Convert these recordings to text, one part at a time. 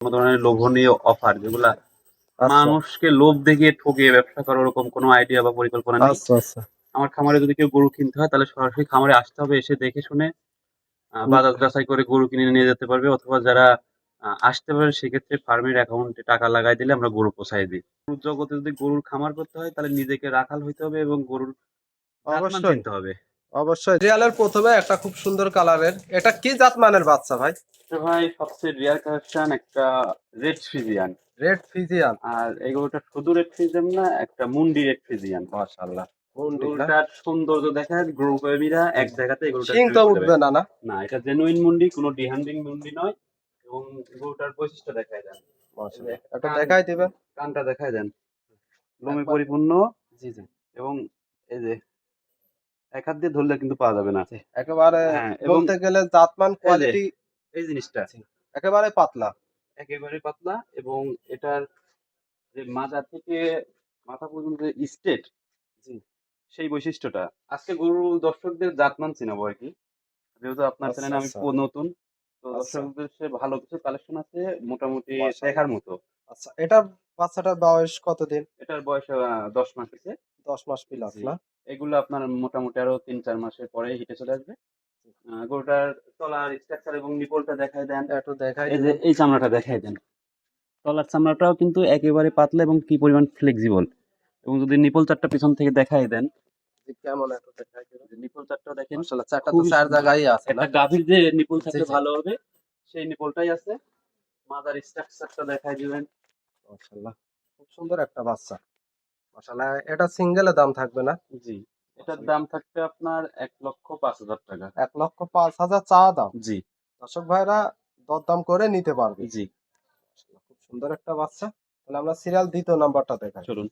কোনো ধরনের লোভনীয় অফার যেগুলা আচ্ছা। মানুষকে লোভ দেখিয়ে ঠকিয়ে ব্যবসা করার ওরকম কোনো আইডিয়া বা পরিকল্পনা নেই। আচ্ছা আচ্ছা। আমার খামারে যদি কেউ গরু কিনতে হয় তাহলে সরাসরি খামারে আসতে হবে এসে দেখে শুনে বাজার যাচাই করে গরু কিনে নিয়ে যেতে পারবে অথবা যারা আসতে পারে সেক্ষেত্রে ফার্মের অ্যাকাউন্টে টাকা লাগাই দিলে আমরা গরু পোষাই দিই। গরুর জগতে যদি গরুর খামার করতে হয় তাহলে নিজেকে রাখাল হইতে হবে এবং গরুর অবশ্যই। হবে। অবশ্যই। রিয়ালের প্রথমে একটা খুব সুন্দর কালারের। এটা কি জাত মানের বাচ্চা ভাই? ভাই সবচেয়ে রিয়ার কালেকশন একটা রেড ফিজিয়ান রেড ফিজিয়ান আর এই গরুটা শুধু রেড ফিজিয়ান না একটা মুন্ডি রেড ফিজিয়ান মাশাআল্লাহ। গরুটার সৌন্দর্য দেখায় গরু প্রেমীরা এক জায়গাতে গরুটা সিং তো উঠবে না না? না এটা জেনুইন মুন্ডি কোনো ডিহান্ডিং মুন্ডি নয়। এবং গরুটার বৈশিষ্ট্য দেখায় দেন। মাশাআল্লাহ। এটা দেখাই দিবেন। কানটা দেখায় দেন। লোমে পরিপূর্ণ। জি জি। এবং এই যে এক হাত দিয়ে ধরলে কিন্তু পাওয়া যাবে না একেবারে হ্যাঁ, বলতে গেলে জাতমান কোয়ালিটি এই জিনিসটা আছে একেবারে পাতলা একেবারে পাতলা এবং এটার যে মাজা থেকে মাথা পর্যন্ত স্টেট জি। সেই বৈশিষ্ট্যটা আজকে গরু দর্শকদের জাতমান চিনাবো আর কি যেহেতু আপনার আচ্ছা, চ্যানেলে আমি আচ্ছা। নতুন তো আচ্ছা। দর্শকদের সে ভালো কিছু কালেকশন আছে মোটামুটি। দেখার মতো আচ্ছা এটার বাচ্চাটার বয়স কতদিন এটার বয়স দশ মাস হয়েছে দশ মাস প্লাস। না? এগুলো আপনার মোটামুটি আরও তিন চার মাসের পরে হিটে চলে আসবে। গরুটার তলার স্ট্রাকচার এবং নিপলটা দেখায় দেন। একটু দেখাই এই যে এই চামড়াটা দেখায় দেন। তলার চামড়াটাও কিন্তু একেবারে পাতলা এবং কি পরিমাণ ফ্লেক্সিবল এবং যদি নিপল চারটা পিছন থেকে দেখায় দেন যে কেমন একটু দেখাই দিবেন নিপল চারটা দেখেন চারটা তো খুবই চার জায়গায় আছে একটা গাভীর যে নিপল জি। ভালো হবে সেই নিপলটাই আছে। মাদার স্ট্রাকচারটা দেখায় দিবেন। মাশাআল্লাহ খুব সুন্দর একটা বাচ্চা। মাশাআল্লাহ এটা সিঙ্গেলে দাম থাকবে না? জি এটার দাম থাকবে আপনার এক লক্ষ পাঁচ হাজার টাকা। এক লক্ষ পাঁচ হাজার চা দাম? জি। দর্শক ভাইরা দরদাম করে নিতে পারবে। জি। খুব সুন্দর একটা বাচ্চা। তাহলে আমরা সিরিয়াল দ্বিতীয় নাম্বারটা দেখাই। চলুন।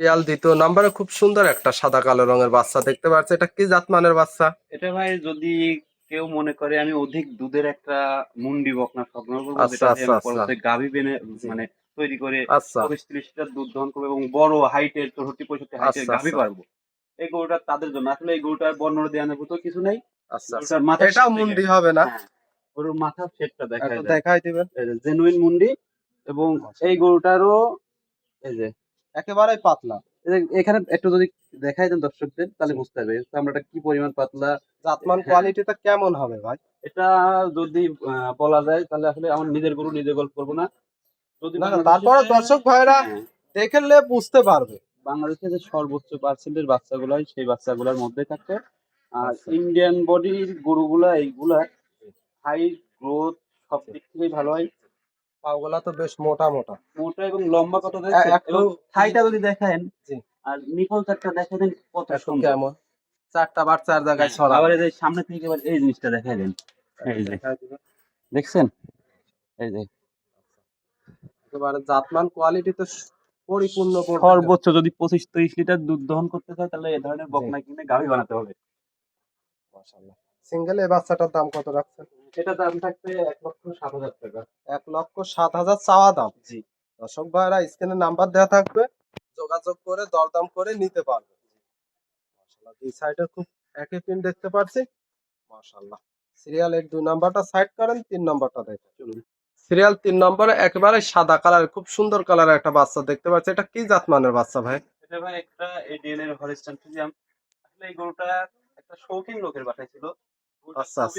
সিরিয়াল দ্বিতীয় নাম্বারে খুব সুন্দর একটা সাদা কালো রঙের বাচ্চা দেখতে পাচ্ছি। এটা কি জাত মানের বাচ্চা? এটা ভাই যদি কেউ মনে করে আমি অধিক দুধের একটা মুন্ডি বকনা স্বপ্ন করব আচ্ছা, আচ্ছা, গাভী বেনে মানে তৈরি করে আচ্ছা। ত্রিশ লিটার দুধ দহন করব এবং বড় হাইটের চৌষট্টি পঁয়ষট্টি হাইটের গাভী। পারব এই গরুটা তাদের জন্য। আসলে এই গরুটার বর্ণনা দেওয়ার মতো কিছু নেই। আচ্ছা আচ্ছা। এটাও মুন্ডি হবে না? হ্যাঁ, গরুর শেপটা দেখা দেখাই দিবেন। জেনুইন মুন্ডি এবং। এই গরুটারও এই যে একেবারেই পাতলা। এখানে একটু যদি দেখাই দেন দর্শকদের তাহলে বুঝতে পারবে চামড়াটা কি পরিমাণ পাতলা। জাতমান হ্যাঁ। কোয়ালিটিটা কেমন হবে ভাই? এটা যদি বলা যায় তাহলে আসলে আমার নিজের গরু নিজে গল্প করব না। না না তারপরে দর্শক ভাইরা হ্যাঁ, দেখলে বুঝতে পারবে। বাংলাদেশে যে সর্বোচ্চ পার্সেন্টের বাচ্চাগুলো হয় সেই বাচ্চাগুলোর মধ্যে থাকে। আর আচ্ছা। ইন্ডিয়ান বডির গরুগুলা এইগুলা হাই গ্রোথ সব দিক থেকেই ভালো হয়। পাগুলা তো বেশ মোটা মোটা। মোটা এবং লম্বা কত এবং থাইটা যদি দেখেন আর নিপল চারটা দেখেন কত একটু সুন্দর। কেমন? চারটা বার চার জায়গায় হ্যাঁ, ছড়া আবার এই সামনে থেকে এবার এই জিনিসটা দেখাই দেন। এই যে দেখছেন? এই যে একেবারে জাতমান কোয়ালিটি তো পরিপূর্ণ সর্বোচ্চ যদি পঁচিশ তিরিশ লিটার দুধ দহন করতে চায় তাহলে এই ধরনের বকনা কিনে গাভী বানাতে হবে। মাশাআল্লাহ। সিঙ্গেল এই বাচ্চাটার দাম কত রাখছেন? এটা দাম থাকবে এক লক্ষ সাত হাজার টাকা। এক লক্ষ সাত হাজার চাওয়া দাম? জি। দর্শক ভাইরা স্ক্রিনে নাম্বার দেওয়া থাকবে যোগাযোগ করে দরদাম করে নিতে পারবে মাশাআল্লাহ দুই সাইডে খুব একই পিন দেখতে পাচ্ছি। মাশাআল্লাহ। সিরিয়াল এর দুই নাম্বারটা সাইড করেন তিন নাম্বারটা দেখেন। চলুন। সিরিয়াল তিন নম্বরে একেবারে সাদা কালার খুব সুন্দর কালারের একটা বাচ্চা দেখতে পাচ্ছি। এটা কি জাত মানের বাচ্চা ভাই? এটা ভাই একটা এডিএন এর হরিস্টান ফিজিয়াম আসলে এই গরুটা একটা শৌখিন লোকের বাসায় ছিল। গরুটা আচ্ছা, আচ্ছা।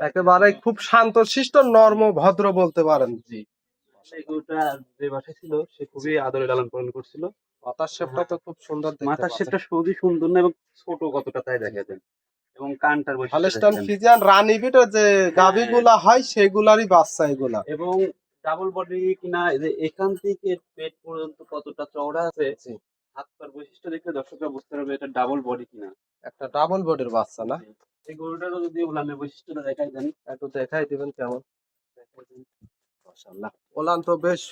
একেবারে খুব শান্ত শিষ্ট নর্ম ভদ্র বলতে পারেন। জি। গরুটা যে বাসায় ছিল সে খুবই আদরে লালন পালন করছিল। মাথার শেপটা তো খুব সুন্দর মাথার শেপটা খুবই সুন্দর না এবং ছোট কতটা তাই দেখা যায়। এবং কানটার বৈশিষ্ট্য হলস্টাইন। ফিজিয়ান রানী বিটের যে গাভিগুলা হয় সেগুলারই বাচ্চা এগুলা। এবং ডাবল বডি কিনা যে এখান থেকে পেট পর্যন্ত কতটা চওড়া আছে হাত পার বৈশিষ্ট্য দেখলে দর্শকরা বুঝতে পারবে এটা ডাবল বডি কিনা। একটা ডাবল বডির বাচ্চা না? এই গরুটারও যদি উলানের বৈশিষ্ট্যটা দেখাই দেন। একটু দেখাই দিবেন কেমন? মাশাআল্লাহ। ওলান তো বেশ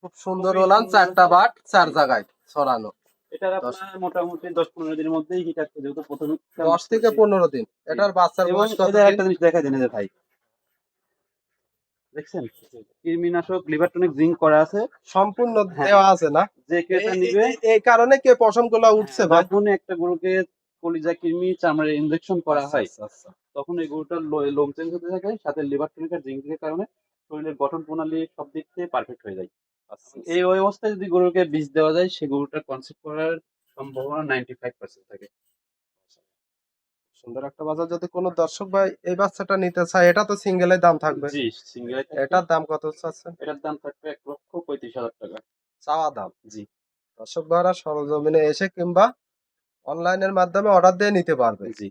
খুব সুন্দর ওলান চারটা বাট চার জায়গায় ছড়ানো। এটার আপনার মোটামুটি দিনের মধ্যেই হিট আসছে যেহেতু প্রথমে দশ থেকে পনেরো দিন। এটার বাচ্চার বয়স কত একটা জিনিস দেন এদের ভাই। দেখছেন? কৃমিনাশক লিভার জিঙ্ক করা আছে। সম্পূর্ণ হ্যাঁ। দেওয়া আছে না? যে কেটা এই- নিবে। এই- এই কারণে কে পশমগুলা উঠছে ভাই। যখন একটা গরুকে কলিজা কৃমি চামড়ার ইনজেকশন করা হয়। আচ্ছা, আচ্ছা, তখন এই গরুটার লোম চেঞ্জ হতে থাকে সাথে লিভার টনিক আর জিঙ্কের কারণে শরীরের গঠন প্রণালী সব দিক থেকে পারফেক্ট হয়ে যায়। আচ্ছা, এই ওই অবস্থায় যদি গরুকে বীজ দেওয়া যায় সে গরুটা কনসেপ্ট করার সম্ভাবনা নাইনটি ফাইভ পার্সেন্ট থাকে। সুন্দর একটা বাজার যদি কোনো দর্শক ভাই এই বাচ্চাটা নিতে চায় এটা তো সিঙ্গেলের দাম থাকবে। জি সিঙ্গেল এটার দাম কত চাচ্ছেন এটার দাম থাকবে এক লক্ষ পঁয়ত্রিশ হাজার টাকা। চাওয়া দাম? জি। দর্শক ভাইরা সরজমিনে এসে কিংবা অনলাইনের মাধ্যমে অর্ডার দিয়ে নিতে পারবে। জি।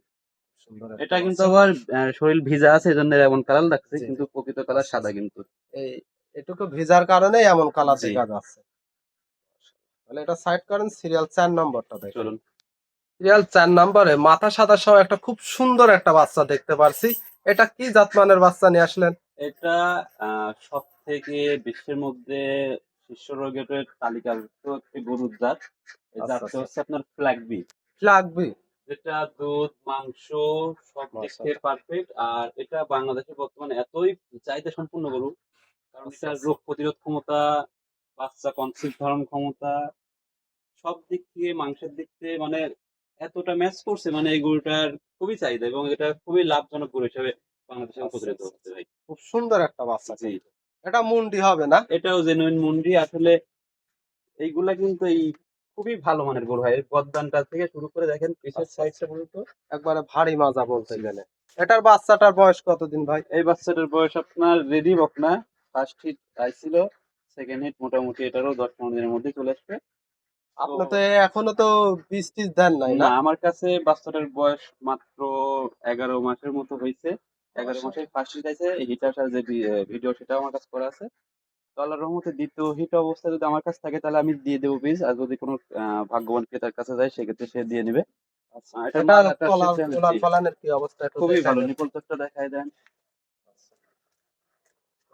এটা কিন্তু। আবার আহ, শরীর ভিজা আছে এজন্য এমন কালার লাগছে কিন্তু প্রকৃত কালার সাদা কিন্তু। এই এটুকু ভিজার কারণে এমন কালার দেখা যাচ্ছে তাহলে এটা সাইড করেন সিরিয়াল চার নম্বরটা দেখুন। চলুন। সিরিয়াল চার নম্বরে মাথা সাদা সহ একটা খুব সুন্দর একটা বাচ্চা দেখতে পারছি। এটা কি জাতমানের বাচ্চা নিয়ে আসলেন? এটা সব থেকে বিশ্বের মধ্যে শীর্ষ রোগের তালিকাভুক্ত একটি গরুর জাত। এই আচ্ছা, জাতটা আচ্ছা। হচ্ছে আপনার ফ্ল্যাগবি ফ্ল্যাগবি যেটা দুধ মাংস সব দিক থেকে পারফেক্ট আর এটা বাংলাদেশে বর্তমানে এতই চাহিদা সম্পূর্ণ গরু কারণ আচ্ছা, আচ্ছা। রোগ প্রতিরোধ ক্ষমতা বাচ্চা কনসিভ ধারণ ক্ষমতা সব দিক থেকে মাংসের দিক থেকে মানে এতটা ম্যাচ করছে মানে এই গরুটার খুবই চাহিদা এবং এটা খুবই লাভজনক গরু হিসেবে বাংলাদেশে আচ্ছা, আচ্ছা, হচ্ছে ভাই। খুব সুন্দর একটা বাচ্চা জি। এটা মুন্ডি হবে না? এটাও জেনুইন মুন্ডি। আসলে এইগুলা কিন্তু এই খুবই ভালো মানের গরু হয় গদ্দানটা থেকে শুরু করে দেখেন পিছের আচ্ছা, সাইডটা পর্যন্ত। একবারে ভারী মাজা বলতে গেলে। এটার বাচ্চাটার বয়স কতদিন ভাই? এই বাচ্চাটার বয়স আপনার রেডি বকনা ফার্স্ট হিট আইছিল সেকেন্ড হিট মোটামুটি এটারও দশ পনেরো দিনের মধ্যে চলে আসবে। আপনি তো এখনও তো বীজ টিজ দেন নাই না আমার কাছে বাচ্চাটার বয়স মাত্র এগারো মাসের মতো হয়েছে। এগারো। মাসে ফার্স্ট হিট আছে এই হিট আসার যে ভিডিও সেটাও আমার কাছে করা আছে। তো আল্লাহর রহমতে দ্বিতীয় হিট অবস্থা যদি আমার কাছে থাকে তাহলে আমি দিয়ে দেবো বীজ আর যদি কোনো ভাগ্যবান ক্রেতার কাছে যায় সেক্ষেত্রে সে দিয়ে নেবে। আচ্ছা, খুবই ভালো। নিপল দেখায় দেন।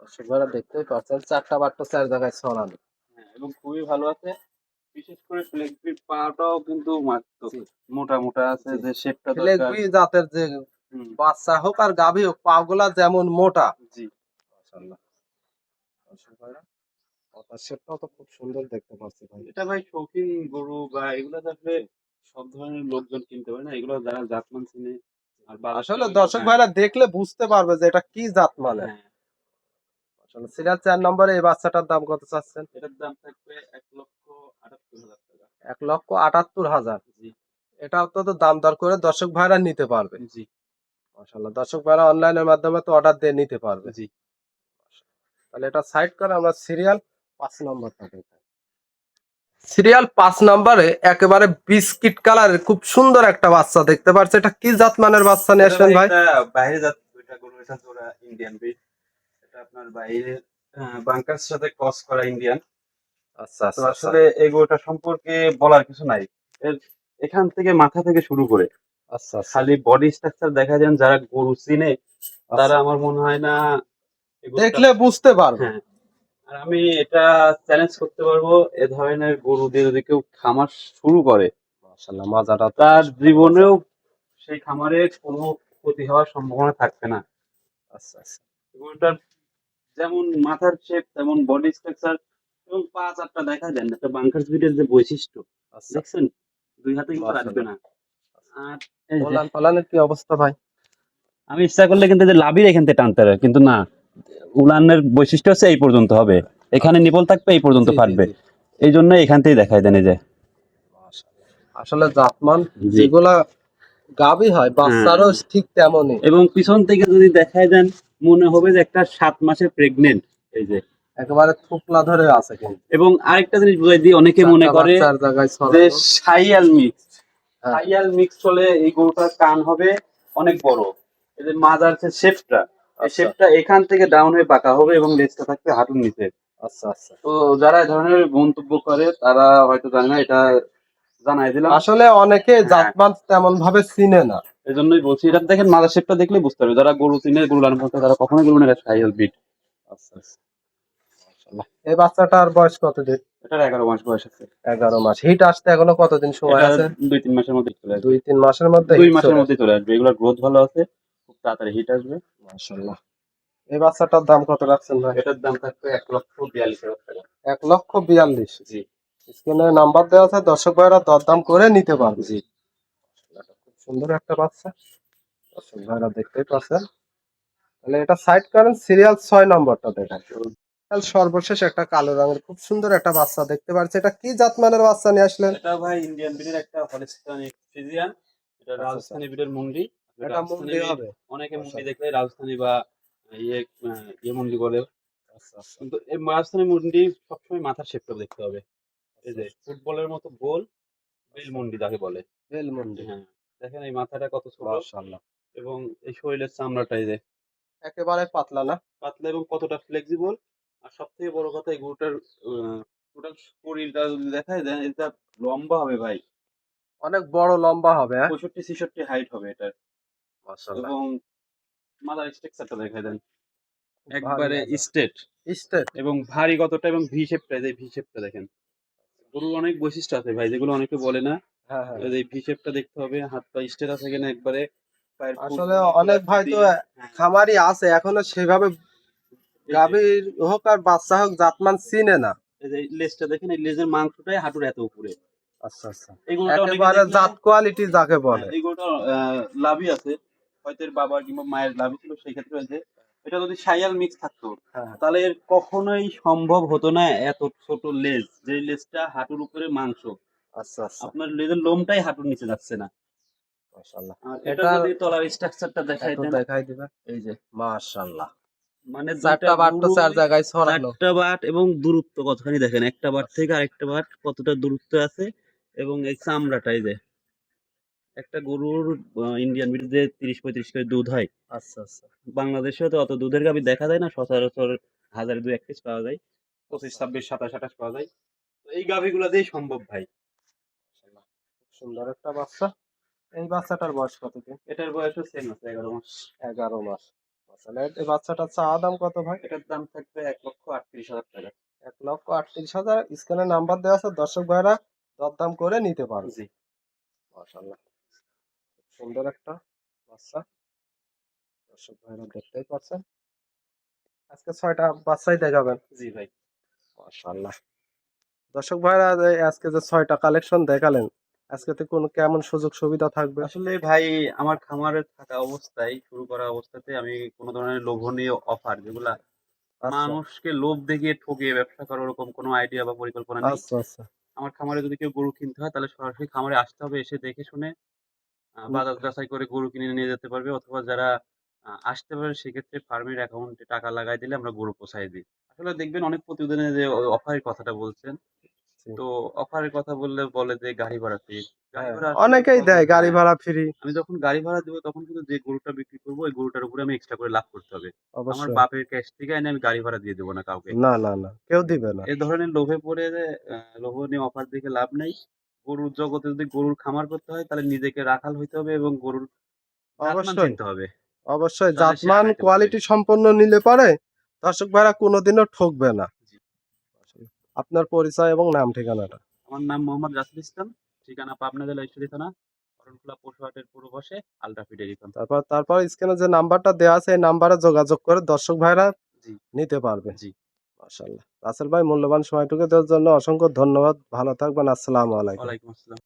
দর্শকরা দেখতেই পাচ্ছেন চারটা বাট্টা চার জায়গায় ছড়ানো হ্যাঁ, এবং খুবই ভালো আছে। বিশেষ করে ফ্লেগবির পাটাও কিন্তু। মোটা মোটা আছে যে শেপটা ফিলেগবি জাতের যে বাচ্চা হোক আর গাভী হোক পাগুলা যেমন মোটা। জি। মাশাআল্লাহ। দর্শক শেপটাও তো খুব সুন্দর দেখতে পাচ্ছি ভাই। এটা ভাই শৌখিন গরু বা এগুলো আসলে সব ধরনের লোকজন কিনতে পারে না এগুলো যারা জাতমান চিনে আসলে দর্শক হ্যাঁ, ভাইরা দেখলে বুঝতে পারবে যে এটা কি জাত মানে। সিরিয়াল চার নম্বরে এই বাচ্চাটার দাম কত চাচ্ছেন? এটার দাম থাকবে লক্ষ টাকা। লক্ষ জি। এটা তো তো দাম দর করে দর্শক ভাইরা নিতে পারবে। জি। মাশাআল্লাহ দর্শক ভাইরা অনলাইনের মাধ্যমে তো অর্ডার দিয়ে নিতে পারবে। জি। তাহলে এটা সাইড করে আমরা সিরিয়াল নম্বরটা সিরিয়াল পাঁচ নম্বরে একেবারে বিস্কিট কালারের খুব সুন্দর একটা বাচ্চা দেখতে পাচ্ছি। এটা কি জাত মানের বাচ্চা নিয়ে আসলেন ভাই বাইরে জোড়া ইন্ডিয়ান ব্রিড আপনার বাইরে বাংকার সাথে ক্রস করা ইন্ডিয়ান আচ্ছা তো আসলে এই গরুটা সম্পর্কে বলার কিছু নাই। এখান থেকে মাথা থেকে শুরু করে আচ্ছা আচ্ছা। খালি বডি স্ট্রাকচার দেখা যান যারা গরু চিনে তারা আমার মনে হয় না দেখলে বুঝতে পারবে। হ্যাঁ। আর আমি এটা চ্যালেঞ্জ করতে পারব এ ধরনের গরু দিয়ে যদি কেউ খামার শুরু করে মাশাআল্লাহ মাজাটা তার জীবনেও সেই খামারে কোনো ক্ষতি হওয়ার সম্ভাবনা থাকবে না। আচ্ছা আচ্ছা। গরুটার যেমন মাথার শেপ তেমন বডি স্ট্রাকচার এবং পা চারটা দেখা দেন একটা বাংকার স্পিডের যে বৈশিষ্ট্য আচ্ছা। দেখছেন? দুই হাতে কিন্তু রাখবে না। আর কি অবস্থা ভাই? আমি ইচ্ছা করলে কিন্তু যে লাভির এখান থেকে টানতে পারে কিন্তু না উলানের বৈশিষ্ট্য হচ্ছে এই পর্যন্ত হবে। এখানে নিপল থাকবে এই পর্যন্ত ফাটবে। এই জন্য এখান থেকেই দেখাই দেন এই যে। আসলে জাতমান। যেগুলা গাবি হয়। বাচ্চারও ঠিক তেমনই। এবং পিছন থেকে যদি দেখাই দেন মনে হবে যে একটা সাত মাসের প্রেগনেন্ট এই যে। একেবারে থুকলা ধরে আছে কিন্তু। এবং আরেকটা জিনিস বুঝাই দিই অনেকে মনে করে যে সাইয়াল মিক্স হ্যাঁ। সাইয়াল মিক্স হলে এই গরুটার কান হবে অনেক বড়। এই যে মাজার যে শেপটা এই আচ্ছা, শেপটা এখান থেকে ডাউন হয়ে বাঁকা হবে এবং লেজটা থাকবে হাঁটুর নিচে। আচ্ছা আচ্ছা। তো যারা এই ধরনের মন্তব্য করে তারা হয়তো জানে না এটা জানাই দিলাম। আসলে অনেকে জাতমান তেমন ভাবে চিনে না। এই জন্যই বলছি এটা দেখেন মাজার শেপটা দেখলে বুঝতে পারবে যারা গরু চিনে গরু লালন করতে তারা কখনোই বলবেন এটা সাইয়াল বিট আচ্ছা আচ্ছা। এই বাচ্চাটার বয়স কতদিন এটার এগারো মাস বয়স আছে। এগারো মাস। হিট আসতে এখনও কতদিন সময় আছে? দুই তিন মাসের মধ্যে চলে আসবে। দুই তিন মাসের মধ্যে দুই মাসের মধ্যে চলে আসবে। এগুলোর গ্রোথ ভালো আছে খুব তাড়াতাড়ি হিট আসবে আসবে। মাশাআল্লাহ। এই বাচ্চাটার দাম কত রাখছেন ভাই? এটার দাম থাকবে এক লক্ষ বিয়াল্লিশ হাজার টাকা। এক লক্ষ বিয়াল্লিশ। জি। স্ক্রিনে নাম্বার দেওয়া আছে দর্শক ভাইরা দরদাম করে নিতে পারবে। জি। খুব সুন্দর একটা বাচ্চা। দর্শক ভাইরা দেখতেই পাচ্ছেন। তাহলে এটা সাইড করেন সিরিয়াল ছয় নম্বরটা দেখায় সর্বশেষ একটা কালো রঙের খুব সুন্দর একটা বাচ্চা দেখতে পাচ্ছি এটা কি জাতমানের বাচ্চা নিয়ে আসলেন? এটা ভাই ইন্ডিয়ান ব্রিডের একটা হলিস্টাইন ফিজিয়ান এটা আচ্ছা, রাজস্থানি ব্রিডের মুন্ডি। এটা মুন্ডি হবে। অনেকে মুন্ডি আচ্ছা। দেখলে রাজস্থানি বা ইয়ে ইয়ে মুন্ডি বলে। আচ্ছা আচ্ছা। কিন্তু এই রাজস্থানি মুন্ডি সবসময় মাথার শেপটা দেখতে হবে। এই যে ফুটবলের মতো গোল বেল মুন্ডি যাকে বলে। বেলমুন্ডি। হ্যাঁ দেখেন এই মাথাটা কত ছোট। মাশাআল্লাহ এবং এই শরীরের চামড়াটা এই যে। একেবারে পাতলা না? পাতলা এবং কতটা ফ্লেক্সিবল আর সব থেকে বড় কথা এই গরুটার টোটাল শরীরটা যদি দেখায় দেন এটা লম্বা হবে ভাই। অনেক বড় লম্বা হবে হ্যাঁ? পঁয়ষট্টি ছেষট্টি হাইট হবে এটার। এবং মাদার স্ট্রাকচারটা দেখায় দেন। একবারে স্টেট স্টেট এবং ভারী কতটা এবং ভি শেপটা এই ভি শেপটা দেখেন। গরুর অনেক বৈশিষ্ট্য আছে ভাই যেগুলো অনেকে বলে না। হ্যাঁ হ্যাঁ। এই ভি দেখতে হবে হাত পা স্টেট আছে কিনা একবারে আসলে অনেক ভাই তো হ্যাঁ, খামারি আছে এখনও সেভাবে গাভীর হোক আর বাচ্চা হোক জাতমান চিনে না। এই যে লেজটা দেখেন এই লেজের মাংসটাই হাঁটুর এত উপরে। আচ্ছা আচ্ছা। একেবারে জাত কোয়ালিটি যাকে বলে। হ্যাঁ, এই গরুটা লাভই আছে। হয়তো এর বাবা কিংবা মায়ের লাভই ছিল সেই ক্ষেত্রে হয়েছে। এটা যদি সাইয়াল মিক্স থাকতো হ্যাঁ তাহলে এর কখনোই সম্ভব হতো না এত ছোট লেজ যে লেজটা হাঁটুর উপরে মাংস। আচ্ছা আচ্ছা। আপনার লেজের লোমটাই হাঁটুর নিচে যাচ্ছে না। মাশাআল্লাহ। এটা যদি তলার স্ট্রাকচারটা দেখাই দেন দেখাই দিবে এই যে। মাশাআল্লাহ। মানে চারটা বাট তো চার জায়গায় ছড়ানো চারটা বাট এবং দূরত্ব কতখানি দেখেন? একটা বাট থেকে আরেকটা বাট কতটা দূরত্ব আছে এবং এই চামড়াটাই যে। একটা গরুর ইন্ডিয়ান ব্রিডে তিরিশ পঁয়ত্রিশ করে দুধ হয় আচ্ছা আচ্ছা। বাংলাদেশে তো অত দুধের গাভী দেখা যায় না সচরাচর হাজারে দুই এক পিস পাওয়া যায় পঁচিশ ছাব্বিশ সাতাশ আঠাশ পাওয়া যায়। এই গাভীগুলো দিয়েই সম্ভব ভাই। সুন্দর একটা বাচ্চা। এই বাচ্চাটার বয়স কত এটার বয়সও সেম আছে এগারো মাস। এগারো মাস। এই বাচ্চাটার চাওয়া দাম কত ভাই? এটার দাম থাকবে এক লক্ষ আটত্রিশ হাজার টাকা। এক লক্ষ আটত্রিশ হাজার স্ক্যানে নাম্বার দেওয়া আছে দর্শক ভাইরা দরদাম করে নিতে পারবে। জি। মাশাআল্লাহ। খুব সুন্দর একটা বাচ্চা। দর্শক ভাইরা দেখতেই পাচ্ছেন। আজকে ছয়টা বাচ্চাই দেখাবেন। জি ভাই। মাশাআল্লাহ। দর্শক ভাইরা আজকে যে ছয়টা কালেকশন দেখালেন আজকে তো কোন কেমন সুযোগ সুবিধা থাকবে? আসলে ভাই আমার খামারে থাকা অবস্থায় শুরু করা অবস্থাতে আমি কোনো ধরনের লোভনীয় অফার যেগুলা আচ্ছা। মানুষকে লোভ দেখিয়ে ঠকিয়ে ব্যবসা করার ওরকম কোনো আইডিয়া বা পরিকল্পনা নেই। আচ্ছা আচ্ছা। আমার খামারে যদি কেউ গরু কিনতে হয় তাহলে সরাসরি খামারে আসতে হবে এসে দেখে শুনে। বাজার যাচাই করে গরু কিনে নিয়ে যেতে পারবে অথবা যারা আসতে পারে সেক্ষেত্রে ফার্মের অ্যাকাউন্টে টাকা লাগাই দিলে আমরা গরু পোষাই দিই। আসলে দেখবেন অনেক প্রতিবেদনে যে অফারের কথাটা বলছেন। তো অফারের কথা বললে বলে যে গাড়ি ভাড়া ফ্রি গাড়ি হ্যাঁ, ভাড়া অনেকেই দেয় গাড়ি হ্যাঁ, ভাড়া ফ্রি আমি যখন গাড়ি ভাড়া দেবো তখন কিন্তু যে গরুটা বিক্রি করব ওই গরুটার উপরে আমি এক্সট্রা করে লাভ করতে হবে। আমার বাপের ক্যাশ থেকে এনে আমি গাড়ি ভাড়া দিয়ে দেবো না কাউকে। না না না কেউ দিবে না। এ ধরনের লোভে পড়ে লোভনীয় অফার দেখে লাভ নেই। গরুর জগতে যদি গরুর খামার করতে হয় তাহলে নিজেকে রাখাল হইতে হবে এবং গরুর অবশ্যই। হবে। অবশ্যই। জাতমান কোয়ালিটি সম্পন্ন নিলে পারে দর্শক ভাইরা কোনোদিনও ঠকবে না। আপনার পরিচয় এবং নাম ঠিকানাটা। আমার নাম মোহাম্মদ রাসুল ইসলাম। ঠিকানা পাবনা জেলা ঈশ্বরী থানা অরণখোলা পাশে আলট্রাফি ডেয়ারি ফার্ম তারপর তারপর স্ক্রিনে যে নাম্বারটা দেওয়া আছে এই নাম্বারে যোগাযোগ করে দর্শক ভাইরা। নিতে পারবে। জি। মাশাআল্লাহ। রাসেল ভাই, মূল্যবান সময়টুকু দেওয়ার জন্য অসংখ্য ধন্যবাদ। ভালো থাকবেন, আসসালামু আলাইকুম। ওয়ালাইকুম আসসালাম।